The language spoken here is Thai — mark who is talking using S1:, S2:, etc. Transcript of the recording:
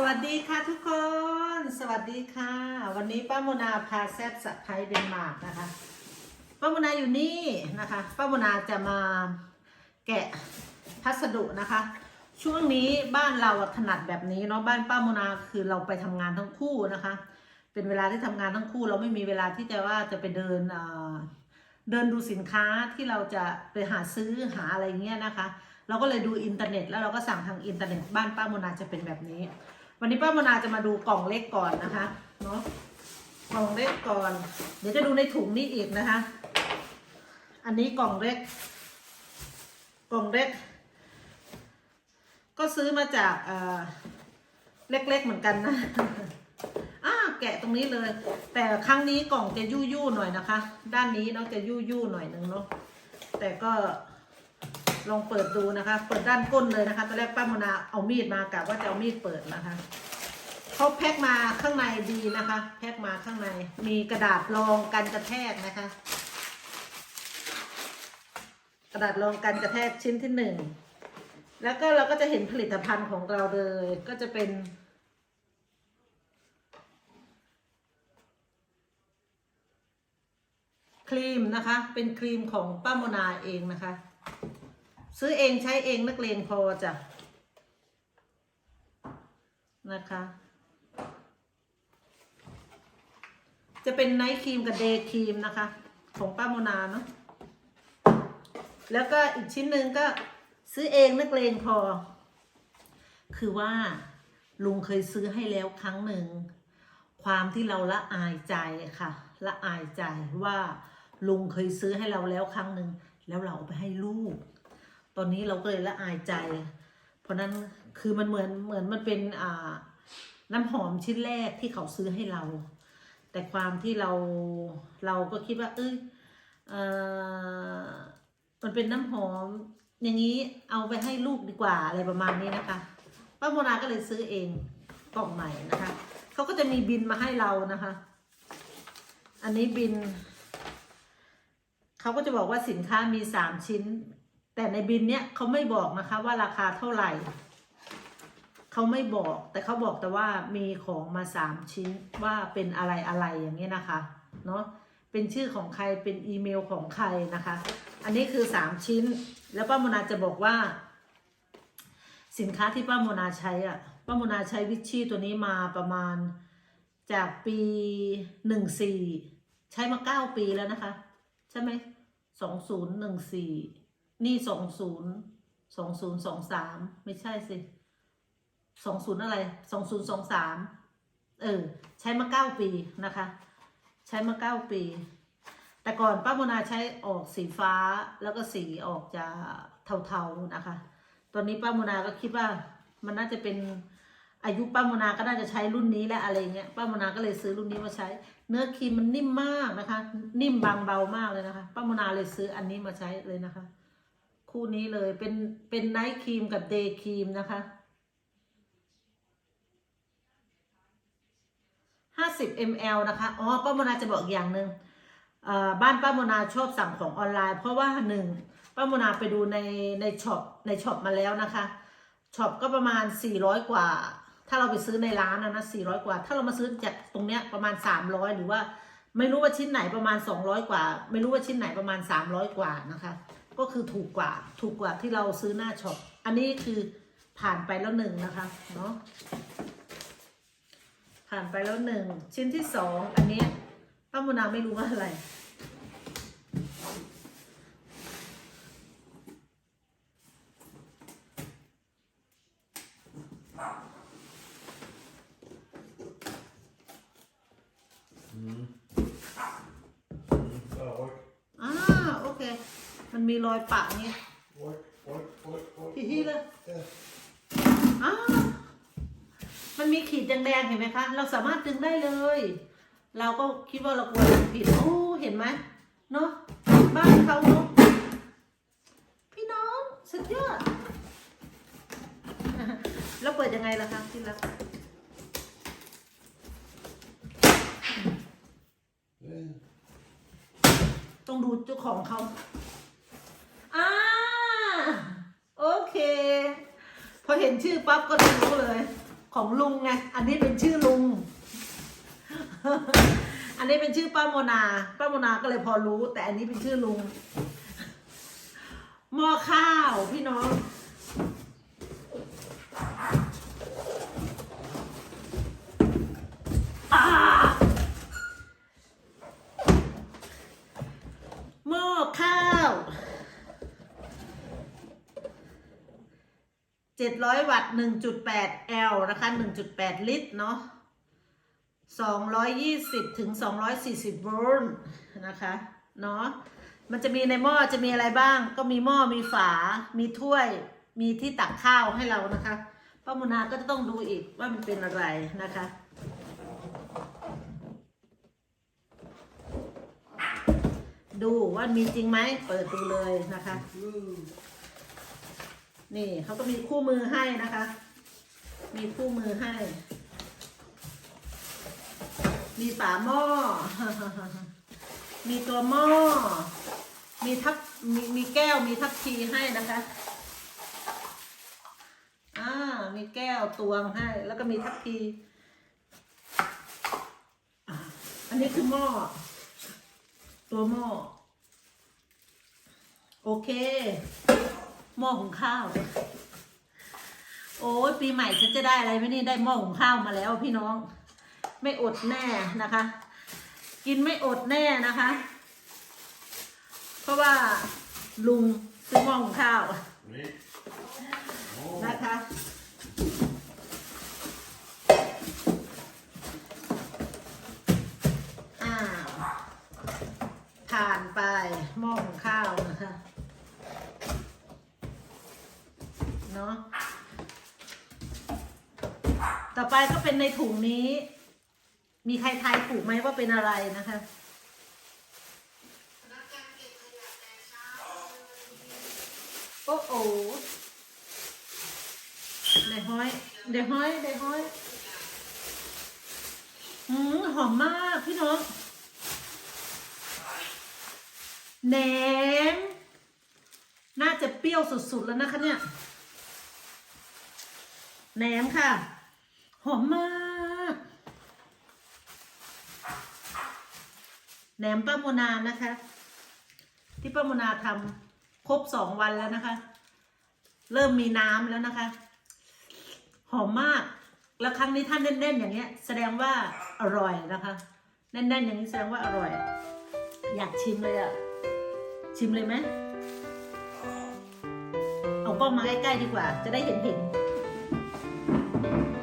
S1: สวัสดีค่ะทุกคน สวัสดีค่ะ วันนี้ป้าโมนาพาแซบสะไทยเดนมาร์กนะคะ ป้าโมนาอยู่นี่นะคะ ป้าโมนาจะมาแกะพัสดุนะคะ ช่วงนี้บ้านเราถนัดแบบนี้เนาะ บ้านป้าโมนาคือเราไปทำงานทั้งคู่นะคะ เป็นเวลาที่ทำงานทั้งคู่ เราไม่มีเวลาที่จะว่าจะไปเดินเอ่อเดินดูสินค้าที่เราจะไปหาซื้อหาอะไรเงี้ยนะคะ เราก็เลยดูอินเทอร์เน็ต แล้วเราก็สั่งทางอินเทอร์เน็ต บ้านป้าโมนาจะเป็นแบบนี้ วันนี้ป้าโมนาจะมาดูกล่องเล็กก่อนนะคะเนาะกล่องเล็กก่อน เดี๋ยวจะดูในถุงนี้อีกนะคะ อันนี้กล่องเล็ก กล่องเล็ก ก็ซื้อมาจากเอ่อเล็กๆเหมือนกันนะอ่าแกะตรงนี้เลย แต่ครั้งนี้กล่องจะยู่ยู่หน่อยนะคะ ด้านนี้เนาะจะยู่ยู่หน่อยหนึ่งเนาะแต่ก็ ลองเปิดดูนะคะ เปิดด้านก้นเลยนะคะตอนแรกป้าโมนาเอามีดมากะว่าจะเอามีดเปิดนะคะเขาแพ็คมาข้างในดีนะคะ แพ็คมาข้างใน มีกระดาษรองกันกระแทกนะคะ กระดาษรองกันกระแทกชิ้นที่หนึ่งแล้วก็เราก็จะเห็นผลิตภัณฑ์ของเราเลยก็จะเป็นครีมนะคะ เป็นครีมของป้าโมนาเองนะคะ ซื้อเองใช้เองนักเลงพอจ้ะนะคะ จะเป็นไนท์ครีมกับเดย์ครีมนะคะ ของป้าโมนาเนาะแล้วก็อีกชิ้นหนึ่งก็ซื้อเองนักเลงพอ คือว่าลุงเคยซื้อให้แล้วครั้งหนึ่ง ความที่เราละอายใจค่ะ ละอายใจว่าลุงเคยซื้อให้เราแล้วครั้งหนึ่ง แล้วเราเอาไปให้ลูก ตอนนี้เราก็เลยละอายใจ เพราะนั้นคือมันเหมือนเหมือนมันเป็นอ่าน้ำหอมชิ้นแรกที่เขาซื้อให้เรา แต่ความที่เราเราก็คิดว่า เอ้ยเออมันเป็นน้ำหอม อย่างนี้เอาไปให้ลูกดีกว่าอะไรประมาณนี้นะคะป้าโมนาก็เลยซื้อเองกล่องใหม่นะคะเขาก็จะมีบินมาให้เรานะคะ อันนี้บินเขาก็จะบอกว่าสินค้ามีสามชิ้น แต่ในบินเนี้ยเขาไม่บอกนะคะว่าราคาเท่าไหร่ เขาไม่บอกแต่เขาบอกแต่ว่ามีของมาสามชิ้นว่าเป็นอะไรอะไรอย่างเงี้ยนะคะเนาะเป็นชื่อของใครเป็นอีเมลของใครนะคะ อันนี้คือสามชิ้น แล้วป้าโมนาจะบอกว่า สินค้าที่ป้าโมนาใช้อะป้าโมนาใช้วิชชี่ตัวนี้มาประมาณจากปีหนึ่งสี่ใช้มาเก้าปีแล้วนะคะ ใช่ไหมสองศูนย์หนึ่งสี่ นี่สองศูนย์สองศูนย์สองสามไม่ใช่สิสองศูนย์อะไรสองศูนย์สองสามเออ ใช้มาเก้าปีนะคะ ใช้มาเก้าปี แต่ก่อนป้าโมนาใช้ออกสีฟ้าแล้วก็สีออกจะเทาๆนะคะ ตอนนี้ป้าโมนาก็คิดว่ามันน่าจะเป็นอายุป้าโมนาก็น่าจะใช้รุ่นนี้และอะไรเงี้ยป้าโมนาก็เลยซื้อรุ่นนี้มาใช้ เนื้อครีมมันนิ่มมากนะคะ นิ่มบางเบามากเลยนะคะ ป้าโมนาเลยซื้ออันนี้มาใช้เลยนะคะ คู่นี้เลยเป็นเป็นไนท์ครีมกับเดย์ครีมนะคะห้าสิบมลนะคะอ๋อป้าโมนาจะบอกอย่างหนึ่งเอ่อบ้านป้าโมนาชอบสั่งของออนไลน์ เพราะว่าหนึ่งป้าโมนาไปดูในในช็อปในช็อปมาแล้วนะคะช็อปก็ประมาณสี่ร้อยกว่า ถ้าเราไปซื้อในร้านนะนะสี่ร้อยกว่า ถ้าเรามาซื้อจากตรงเนี้ยประมาณสามร้อยหรือว่าไม่รู้ว่าชิ้นไหนประมาณสองร้อยกว่า ไม่รู้ว่าชิ้นไหนประมาณสามร้อยกว่านะคะ ก็คือถูกกว่าถูกกว่าที่เราซื้อหน้าช็อปอันนี้คือผ่านไปแล้วหนึ่งนะคะเนาะผ่านไปแล้วหนึ่งชิ้นที่สองอันนี้ป้าโมนาไม่รู้ว่าอะไร
S2: Ja, oj,
S1: อ่า โอเค มันมีรอยปะนี้
S2: oj, oj, oj, oj.
S1: ที่ที่เลย
S2: Där.
S1: อ้าวมันมีขีดแดงๆเห็นไหมคะ เราสามารถดึงได้เลย เราก็คิดว่าเรากลัวทำผิดโอ้เห็นไหมเนาะบ้านเขาเนาะพี่น้องสุดยอดแล้วเปิดยังไงล่ะคะที่รัก
S2: Där.
S1: ต้องดูเจ้าของเขาอ่าโอ เคพอเห็นชื่อปั๊บก็รู้เลย ของลุงไงอันนี้เป็นชื่อลุง อันนี้เป็นชื่อป้าโมนาป้าโมนาก็เลยพอรู้ แต่อันนี้เป็นชื่อลุงหม้อข้าวพี่น้อง 700 วัตต์ 1.8 L นะคะ 1.8 ลิตร เนาะ220 ถึง 240 โวลต์นะคะ เนาะมันจะมีในหม้อจะมีอะไรบ้าง ก็มีหม้อมีฝา มีถ้วย มีที่ตักข้าวให้เรานะคะป้ามุนาก็จะต้องดูอีกว่ามันเป็นอะไรนะคะดูว่ามีจริงไหมเปิดดูเลยนะคะ นี่เขาก็มีคู่มือให้นะคะ มีคู่มือให้ มีฝาหม้อ มีตัวหม้อ มีทับมีมีแก้วมีทับชีให้นะคะอ่ามีแก้วตวงให้ แล้วก็มีทับพีอันนี้คือหม้อ ตัวหม้อ โอเค หม้อหุงข้าว โอ้ยปีใหม่ฉันจะได้อะไรไหมนี่ได้หม้อหุงข้าวมาแล้วพี่น้อง ไม่อดแน่นะคะ กินไม่อดแน่นะคะ เพราะว่าลุงซื้อหม้อหุงข้าว
S2: นี่โอ้
S1: นะคะอ้าวผ่านไปหม้อหุงข้าวนะคะ เนาะ ต่อไปก็เป็นในถุงนี้ มีใครทายถูกไหมว่าเป็นอะไรนะคะ โอ้โหเดยวห้อย เดยวห้อยเดยวห้อยอืมหอมมากพี่น้องแหนมน่าจะเปรี้ยวสุดๆแล้วนะคะเนี่ย แหนมค่ะ หอมมากแหนมป้าโมนานะคะ ที่ป้าโมนาทำครบสองวันแล้วนะคะ เริ่มมีน้ำแล้วนะคะ หอมมาก แล้วครั้งนี้ท่านแน่นๆอย่างเงี้ย แสดงว่าอร่อยนะคะ แน่นๆอย่างนี้แสดงว่าอร่อย อยากชิมเลยอะชิมเลยไหมเอากล้องมาใกล้ๆดีกว่า จะได้เห็นเห็นๆ Thank you.